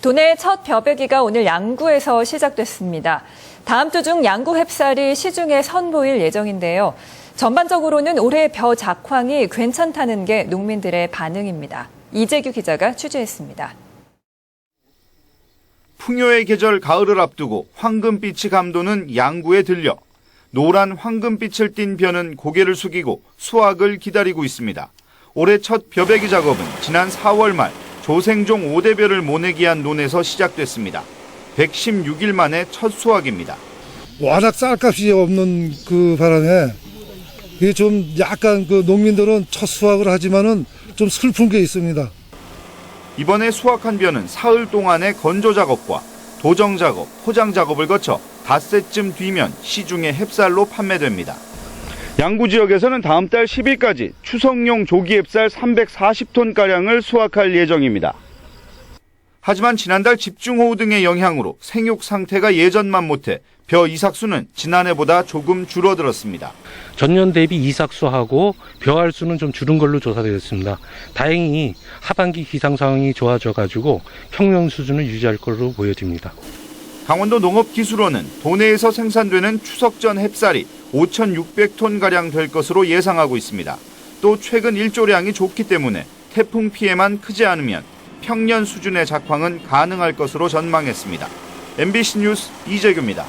도내 첫 벼베기가 오늘 양구에서 시작됐습니다. 다음 주 중 양구 햅쌀이 시중에 선보일 예정인데요. 전반적으로는 올해 벼 작황이 괜찮다는 게 농민들의 반응입니다. 이재규 기자가 취재했습니다. 풍요의 계절 가을을 앞두고 황금빛이 감도는 양구에 들려 노란 황금빛을 띤 벼는 고개를 숙이고 수확을 기다리고 있습니다. 올해 첫 벼베기 작업은 지난 4월 말 조생종 5대벼를 모내기 한 논에서 시작됐습니다. 116일 만에 첫 수확입니다. 워낙 쌀값이 없는 그 바람에 이게 좀 약간 그 농민들은 첫 수확을 하지만은 좀 슬픈 게 있습니다. 이번에 수확한 벼는 사흘 동안의 건조 작업과 도정 작업, 포장 작업을 거쳐 닷새쯤 뒤면 시중에 햅쌀로 판매됩니다. 양구 지역에서는 다음 달 10일까지 추석용 조기 햅쌀 340톤가량을 수확할 예정입니다. 하지만 지난달 집중호우 등의 영향으로 생육 상태가 예전만 못해 벼 이삭수는 지난해보다 조금 줄어들었습니다. 전년 대비 이삭수하고 벼알 수는 좀 줄은 걸로 조사되었습니다. 다행히 하반기 기상 상황이 좋아져 가지고 평년 수준을 유지할 걸로 보여집니다. 강원도 농업기술원은 도내에서 생산되는 추석 전 햅쌀이 5,600톤 가량 될 것으로 예상하고 있습니다. 또 최근 일조량이 좋기 때문에 태풍 피해만 크지 않으면 평년 수준의 작황은 가능할 것으로 전망했습니다. MBC 뉴스 이재규입니다.